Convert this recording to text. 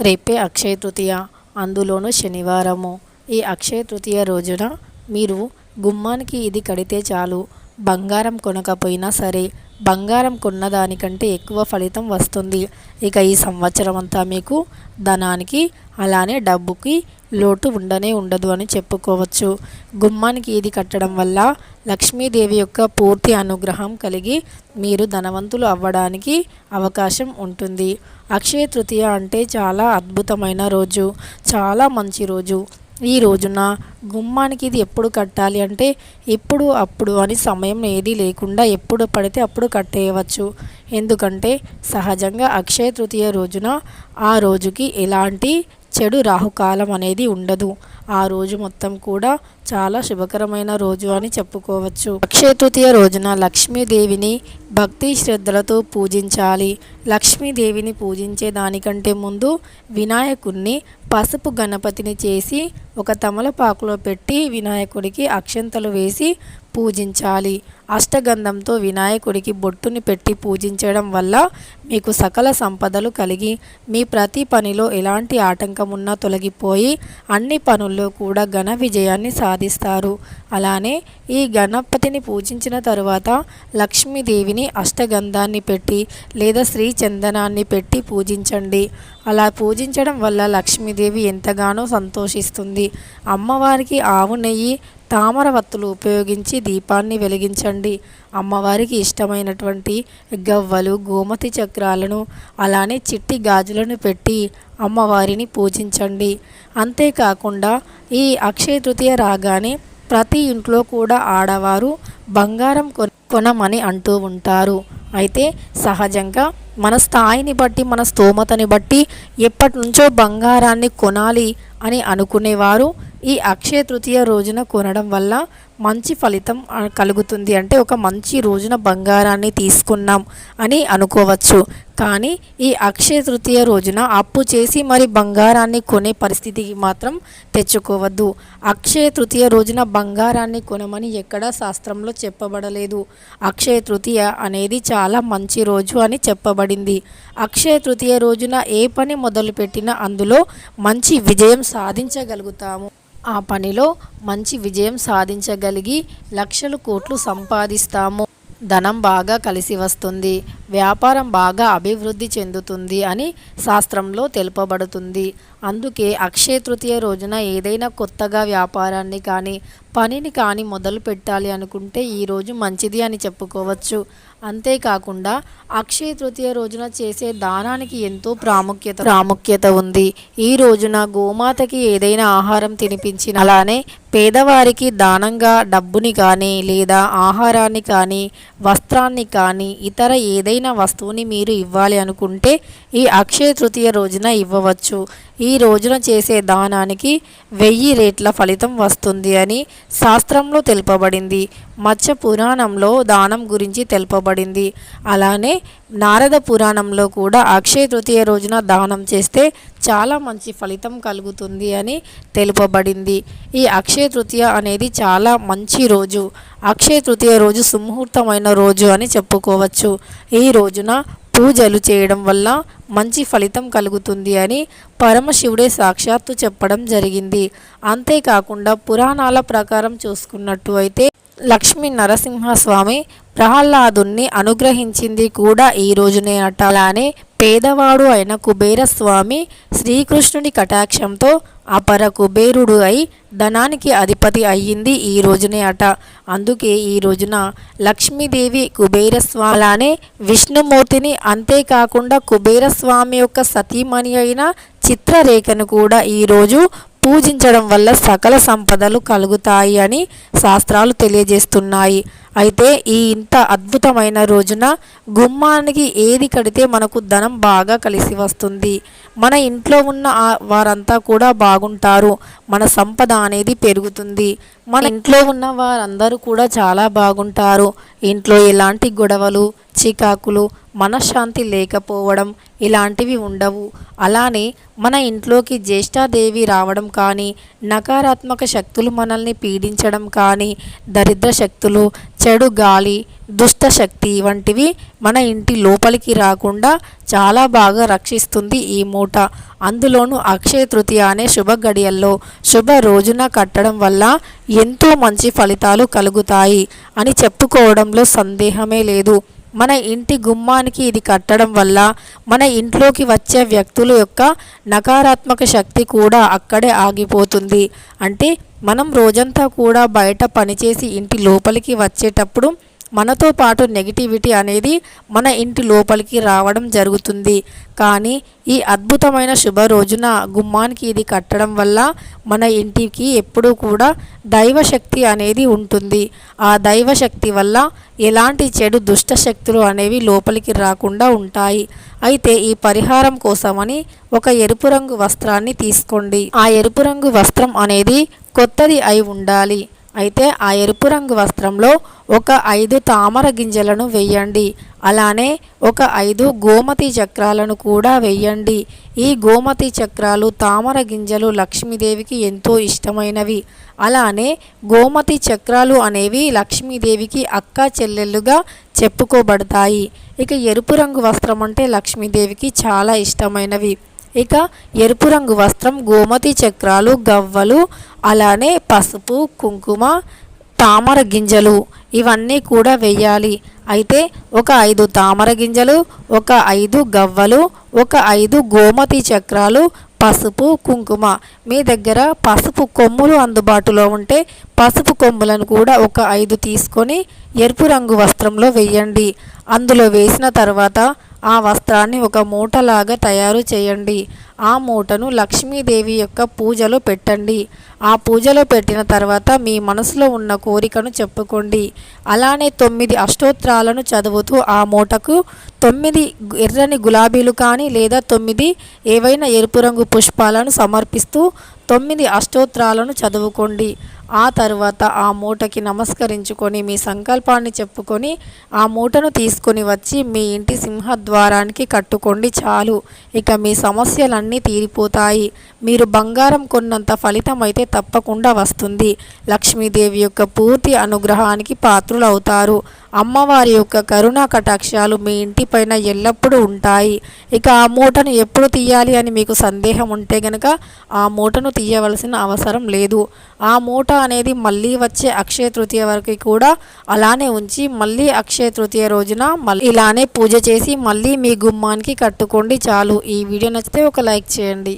రేపే అక్షయ తృతీయ. అందులోనూ శనివారము. ఈ అక్షయ తృతీయ రోజున మీరు గుమ్మానికి ఇది కడితే చాలు. బంగారం కొనకపోయినా సరే బంగారం కొన్న దానికంటే ఎక్కువ ఫలితం వస్తుంది. ఇక ఈ సంవత్సరం అంతా మీకు ధనానికి అలానే డబ్బుకి లోటు ఉండనే ఉండదు అని చెప్పుకోవచ్చు. గుమ్మానికి ఇది కట్టడం వల్ల లక్ష్మీదేవి యొక్క పూర్తి అనుగ్రహం కలిగి మీరు ధనవంతులు అవ్వడానికి అవకాశం ఉంటుంది. అక్షయ తృతీయ అంటే చాలా అద్భుతమైన రోజు. చాలా మంచి రోజు. ఈ రోజున గుమ్మానికి ఇది ఎప్పుడు కట్టాలి అంటే ఎప్పుడు అప్పుడు అని సమయం ఏది లేకుండా ఎప్పుడు పడితే అప్పుడు కట్టేయవచ్చు. ఎందుకంటే సహజంగా అక్షయ తృతీయ రోజున ఆ రోజుకి ఎలాంటి చెడు రాహుకాలం అనేది ఉండదు. ఆ రోజు మొత్తం కూడా చాలా శుభకరమైన రోజు అని చెప్పుకోవచ్చు. అక్షయ తృతీయ రోజున లక్ష్మీదేవిని భక్తి శ్రద్ధలతో పూజించాలి. లక్ష్మీదేవిని పూజించే దానికంటే ముందు వినాయకుణ్ణి పసుపు గణపతిని చేసి ఒక తమలపాకులో పెట్టి వినాయకుడికి అక్షంతలు వేసి పూజించాలి. అష్టగంధంతో వినాయకుడికి బొట్టుని పెట్టి పూజించడం వల్ల మీకు సకల సంపదలు కలిగి మీ ప్రతి పనిలో ఎలాంటి ఆటంకం ఉన్నా తొలగిపోయి అన్ని పనుల్లో కూడా ఘన విజయాన్ని సాధిస్తారు. అలానే ఈ గణపతిని పూజించిన తరువాత లక్ష్మీదేవిని అష్టగంధాన్ని పెట్టి లేదా శ్రీ చందనాన్ని పెట్టి పూజించండి. అలా పూజించడం వల్ల లక్ష్మీదేవి ఎంతగానో సంతోషిస్తుంది. అమ్మవారికి ఆవు నెయ్యి తామర వత్తులు ఉపయోగించి దీపాన్ని వెలిగించండి. అమ్మవారికి ఇష్టమైనటువంటి గవ్వలు గోమతి చక్రాలను అలానే చిట్టి గాజులను పెట్టి అమ్మవారిని పూజించండి. అంతేకాకుండా ఈ అక్షయ తృతీయ రాగానే ప్రతి ఇంట్లో కూడా ఆడవారు బంగారం కొనమని అంటూ ఉంటారు. అయితే సహజంగా మన స్థాయిని బట్టి మన స్తోమతని బట్టి ఎప్పటి నుంచో బంగారాన్ని కొనాలి అని అనుకునేవారు. ఈ అక్షయ తృతీయ రోజున కొనడం వల్ల మంచి ఫలితం కలుగుతుంది. అంటే ఒక మంచి రోజున బంగారాన్ని తీసుకున్నాం అని అనుకోవచ్చు. కానీ ఈ అక్షయ తృతీయ రోజున అప్పు చేసి మరి బంగారాన్ని కొనే పరిస్థితికి మాత్రం తెచ్చుకోవద్దు. అక్షయ తృతీయ రోజున బంగారాన్ని కొనమని ఎక్కడా శాస్త్రంలో చెప్పబడలేదు. అక్షయ తృతీయ అనేది చాలా మంచి రోజు అని చెప్పబడింది. అక్షయ తృతీయ రోజున ఏ పని మొదలుపెట్టినా అందులో మంచి విజయం సాధించగలుగుతాము. ఆ పనిలో మంచి విజయం సాధించగలిగి లక్షలు కోట్లు సంపాదిస్తాము. ధనం బాగా కలిసి వస్తుంది. వ్యాపారం బాగా అభివృద్ధి చెందుతుంది అని శాస్త్రంలో తెలుపబడుతుంది. అందుకే అక్షయ తృతీయ రోజున ఏదైనా కొత్తగా వ్యాపారాన్ని కానీ పనిని కానీ మొదలు పెట్టాలి అనుకుంటే ఈరోజు మంచిది అని చెప్పుకోవచ్చు. అంతేకాకుండా అక్షయ తృతీయ రోజున చేసే దానానికి ఎంతో ప్రాముఖ్యత ప్రాముఖ్యత ఉంది. ఈ రోజున గోమాతకి ఏదైనా ఆహారం తినిపించిన అలానే పేదవారికి దానంగా డబ్బుని కానీ లేదా ఆహారాన్ని కానీ వస్త్రాన్ని కానీ ఇతర ఏదైనా వస్తువుని మీరు ఇవ్వాలి అనుకుంటే ఈ అక్షయ తృతీయ రోజున ఇవ్వవచ్చు. ఈ రోజున చేసే దానానికి వెయ్యి రేట్ల ఫలితం వస్తుంది అని శాస్త్రంలో తెలుపబడింది. మత్స్య పురాణంలో దానం గురించి తెలుపబడింది. అలానే నారద పురాణంలో కూడా అక్షయ తృతీయ రోజున దానం చేస్తే చాలా మంచి ఫలితం కలుగుతుంది అని తెలుపబడింది. ఈ అక్షయ తృతీయ అనేది చాలా మంచి రోజు. అక్షయ తృతీయ రోజు సుముహూర్తమైన రోజు అని చెప్పుకోవచ్చు. ఈ రోజున పూజలు చేయడం వల్ల మంచి ఫలితం కలుగుతుంది అని పరమశివుడే సాక్షాత్తు చెప్పడం జరిగింది. అంతేకాకుండా పురాణాల ప్రకారం చూసుకున్నట్టు అయితే లక్ష్మీ నరసింహస్వామి ప్రహ్లాదుని అనుగ్రహించింది కూడా ఈ రోజునే అట. అలానే పేదవాడు అయిన కుబేరస్వామి శ్రీకృష్ణుని కటాక్షంతో అపర కుబేరుడు అయి ధనానికి అధిపతి అయ్యింది ఈ రోజునే అట. అందుకే ఈ రోజున లక్ష్మీదేవి కుబేరస్వామిలానే విష్ణుమూర్తిని అంతేకాకుండా కుబేరస్వామి యొక్క సతీమణి అయిన చిత్రరేఖను కూడా ఈరోజు పూజించడం వల్ల సకల సంపదలు కలుగుతాయి అని శాస్త్రాలు తెలియజేస్తున్నాయి. అయితే ఈ ఇంత అద్భుతమైన రోజున గుమ్మానికి ఏది కడితే మనకు ధనం బాగా కలిసి వస్తుంది. మన ఇంట్లో ఉన్న వారంతా కూడా బాగుంటారు. మన సంపద అనేది పెరుగుతుంది. మన ఇంట్లో ఉన్న వారందరూ కూడా చాలా బాగుంటారు. ఇంట్లో ఎలాంటి గొడవలు చికాకులు మనశ్శాంతి లేకపోవడం ఇలాంటివి ఉండవు. అలానే మన ఇంట్లోకి జ్యేష్ఠాదేవి రావడం కానీ నకారాత్మక శక్తులు మనల్ని పీడించడం కానీ దరిద్ర శక్తులు చెడు గాలి దుష్ట శక్తి వంటివి మన ఇంటి లోపలికి రాకుండా చాలా బాగా రక్షిస్తుంది ఈ మూట. అందులోనూ అక్షయ తృతీయ అనే శుభ గడియల్లో శుభ రోజున కట్టడం వల్ల ఎంతో మంచి ఫలితాలు కలుగుతాయి అని చెప్పుకోవడంలో సందేహమే లేదు. మన ఇంటి గుమ్మానికి ఇది కట్టడం వల్ల మన ఇంట్లోకి వచ్చే వ్యక్తుల యొక్క నకారాత్మక శక్తి కూడా అక్కడే ఆగిపోతుంది. అంటే మనం రోజంతా కూడా బయట పనిచేసి ఇంటి లోపలికి వచ్చేటప్పుడు మనతో పాటు నెగిటివిటీ అనేది మన ఇంటి లోపలికి రావడం జరుగుతుంది. కానీ ఈ అద్భుతమైన శుభ రోజున గుమ్మానికి ఇది కట్టడం వల్ల మన ఇంటికి ఎప్పుడూ కూడా దైవశక్తి అనేది ఉంటుంది. ఆ దైవశక్తి వల్ల ఎలాంటి చెడు దుష్ట శక్తులు అనేవి లోపలికి రాకుండా ఉంటాయి. అయితే ఈ పరిహారం కోసమని ఒక ఎరుపు రంగు వస్త్రాన్ని తీసుకోండి. ఆ ఎరుపు రంగు వస్త్రం అనేది కొత్తది అయి ఉండాలి. అయితే ఆ ఎరుపు రంగు వస్త్రంలో ఒక ఐదు తామర గింజలను వెయ్యండి అలానే ఒక ఐదు గోమతి చక్రాలను కూడా వెయ్యండి ఈ గోమతి చక్రాలు తామర గింజలు లక్ష్మీదేవికి ఎంతో ఇష్టమైనవి. అలానే గోమతి చక్రాలు అనేవి లక్ష్మీదేవికి అక్క చెల్లెళ్ళుగా చెప్పుకోబడతాయి. ఇక ఎరుపు రంగు వస్త్రం అంటే లక్ష్మీదేవికి చాలా ఇష్టమైనవి. ఇక ఎరుపు రంగు వస్త్రం గోమతి చక్రాలు గవ్వలు అలానే పసుపు కుంకుమ తామర గింజలు ఇవన్నీ కూడా వెయ్యాలి. అయితే ఒక ఐదు తామర గింజలు ఒక ఐదు గవ్వలు ఒక ఐదు గోమతి చక్రాలు పసుపు కుంకుమ. మీ దగ్గర పసుపు కొమ్ములు అందుబాటులో ఉంటే పసుపు కొమ్ములను కూడా ఒక ఐదు తీసుకొని ఎరుపు రంగు వస్త్రంలో వెయ్యండి. అందులో వేసిన తర్వాత ఆ వస్త్రాన్ని ఒక మూటలాగా తయారు చేయండి. ఆ మూటను లక్ష్మీదేవి యొక్క పూజలో పెట్టండి. ఆ పూజలో పెట్టిన తర్వాత మీ మనసులో ఉన్న కోరికను చెప్పుకోండి. అలానే తొమ్మిది అష్టోత్రాలను చదువుతూ ఆ మూటకు తొమ్మిది ఎర్రని గులాబీలు కానీ లేదా తొమ్మిది ఏవైనా ఎరుపు రంగు పుష్పాలను సమర్పిస్తూ తొమ్మిది అష్టోత్రాలను చదువుకోండి. ఆ తర్వాత ఆ మూటకి నమస్కరించుకొని మీ సంకల్పాన్ని చెప్పుకొని ఆ మూటను తీసుకొని వచ్చి మీ ఇంటి సింహద్వారానికి కట్టుకోండి చాలు. ఇక మీ సమస్యలన్నీ తీరిపోతాయి. మీరు బంగారం కొన్నంత ఫలితం అయితే తప్పకుండా వస్తుంది. లక్ష్మీదేవి యొక్క పూర్తి అనుగ్రహానికి పాత్రులవుతారు. అమ్మవారి యొక్క కరుణా కటాక్షాలు మీ ఇంటిపైన ఎల్లప్పుడూ ఉంటాయి. ఇక ఆ మూటను ఎప్పుడు తీయాలి అని మీకు సందేహం ఉంటే గనక ఆ మూటను తీయవలసిన అవసరం లేదు. ఆ మూట అనేది మళ్ళీ వచ్చే అక్షయ తృతీయ వరకు కూడా అలానే ఉంచి మళ్ళీ అక్షయ తృతీయ రోజున మళ్ళీ ఇలానే పూజ చేసి మళ్ళీ మీ గుమ్మానికి కట్టుకోండి చాలు. ఈ వీడియో నచ్చితే ఒక లైక్ చేయండి.